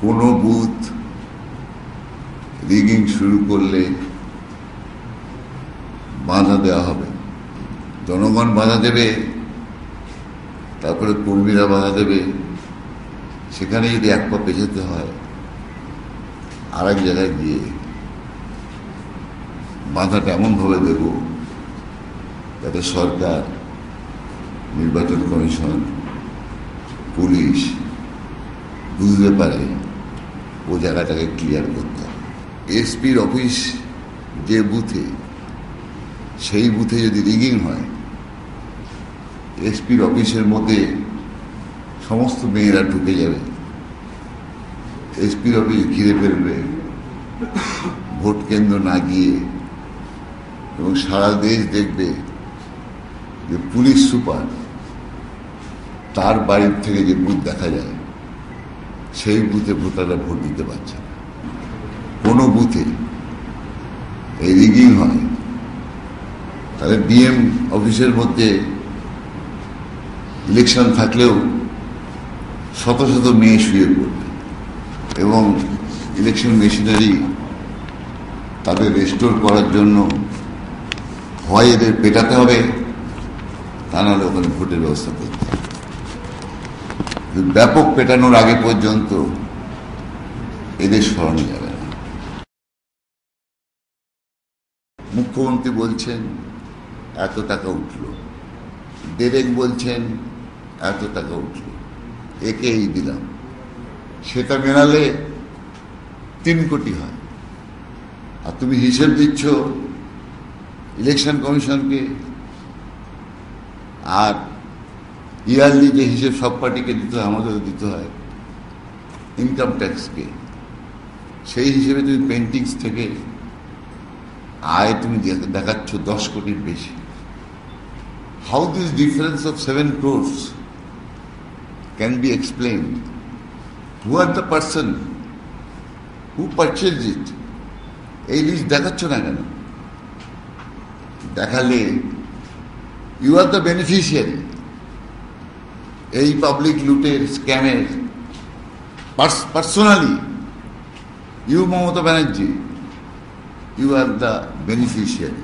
কোনো booth rigging শুরু করলে বাধা দেওয়া হবে। জনগণ বাধা দেবে, তারপরে কর্মীরা বাধা দেবে। সেখানে যদি এক পা পেছাতে হয় আর এক জায়গায় গিয়ে বাধাটা এমনভাবে দেব যাতে সরকার, নির্বাচন কমিশন, পুলিশ বুঝতে পারে ও জায়গাটাকে ক্লিয়ার করতে। হবে এসপির অফিস যে বুথে সেই বুথে যদি রিগিং হয় এসপির অফিসের মধ্যে সমস্ত মেয়েরা ঢুকে যাবে। এসপির অফিস ঘিরে ফেলবে। ভোট কেন্দ্র না গিয়ে এবং সারা দেশ দেখবে যে পুলিশ সুপার তার বাড়ির থেকে যে বুথ দেখা যায়। সেই বুথে ভোটাররা ভোট দিতে পারছে না। কোনো বুথে এই রিগিং হয়। তাহলে ডিএম অফিসের মধ্যে ইলেকশন থাকলেও শত শত মেয়ে শুয়ে পড়বে এবং ইলেকশন মেশিনারি তাদের রেস্টোর করার জন্য হয় এদের পেটাতে হবে, তা নাহলে ওখানে ভোটের ব্যবস্থা করতে হবে। ব্যাপক পেটানোর আগে পর্যন্ত এদের স্মরণ যাবে না। মুখ্যমন্ত্রী বলছেন, এত টাকা উঠল। ডেরেক বলছেন, এত টাকা উঠল। একেই দিলাম। সেটা মেলালে তিন কোটি হয়। আর তুমি হিসেব দিচ্ছ ইলেকশন কমিশনকে। আর ইয়ারলি যে হিসেব সব পার্টিকে দিতে হয়, আমাদেরও দিতে হয়। ইনকাম ট্যাক্সকে সেই হিসেবে তুমি পেন্টিংস থেকে আয় তুমি দেখাচ্ছ দশ কোটির বেশি। How this difference of seven crores can be explain who are the person who purchase it এই লিস্ট দেখাচ্ছ না কেন? দেখালে ইউ আর দ্য বেনিফিশিয়ারি এই পাবলিক লুটের স্ক্যামের personally you Mamata Banerjee you are the beneficiary